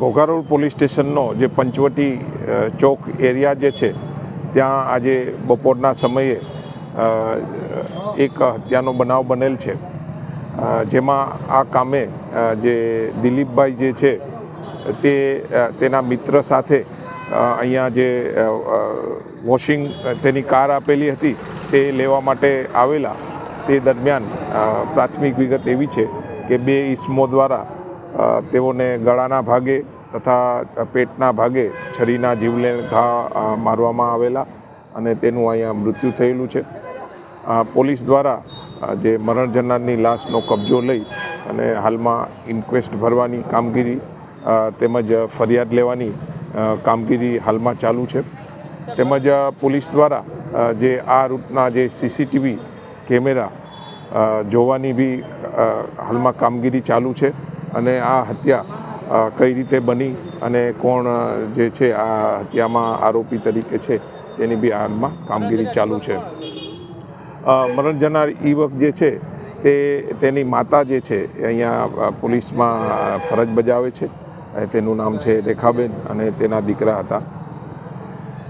Ghogha Road police સ્ટેશનનો જે પંચવટી ચોક area જે છે, ત્યાં આજે બપોરના સમયે એક હત્યાનો બનાવ બનેલ છે. જેમાં આ કામે જે દિલીપભાઈ જે છે, તે તેના મિત્ર સાથે અહીંયા જે વોશિંગ, તેની કાર આપેલી હતી, તે લેવા માટે આવેલા. તે દરમિયાન પ્રાથમિક વિગત એવી છે કે બે ઈસમો દ્વારા તેઓને ગળાના ભાગે તથા પેટના ભાગે છરીના જીવલેણ ઘા મારવામાં આવેલા અને તેનું અહીંયા મૃત્યુ થયેલું છે. પોલીસ દ્વારા જે મરણ જનારની લાશનો કબજો લઈ અને હાલમાં ઇન્ક્વેસ્ટ ભરવાની કામગીરી તેમજ ફરિયાદ લેવાની કામગીરી હાલમાં ચાલુ છે. તેમજ પોલીસ દ્વારા જે આ રૂટના જે સીસીટીવી કેમેરા જોવાની બી હાલમાં કામગીરી ચાલુ છે અને આ હત્યા કઈ રીતે બની અને કોણ જે છે આ હત્યામાં આરોપી તરીકે છે તેની બી હાલમાં કામગીરી ચાલુ છે. મરણ જનાર યુવક જે છે તે તેની માતા જે છે એ અહીંયા પોલીસમાં ફરજ બજાવે છે તેનું નામ છે રેખાબેન અને તેના દીકરા હતા.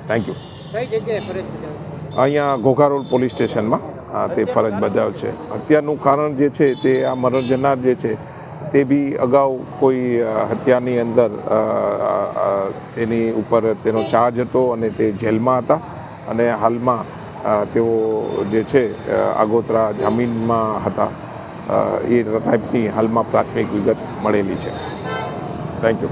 થેન્ક યુ અહીંયા ઘોઘારોડ પોલીસ સ્ટેશનમાં. તે ફરજ બજાવશે હત્યાનું કારણ જે છે તે આ મરણ જનાર જે છે તે બી અગાઉ કોઈ હત્યાની અંદર તેની ઉપર તેનો ચાર્જ હતો અને તે જેલમાં હતા અને હાલમાં તેઓ જે છે આગોતરા જામીનમાં હતા. એ ટાઈપની હાલમાં પ્રાથમિક વિગત મળેલી છે. Thank you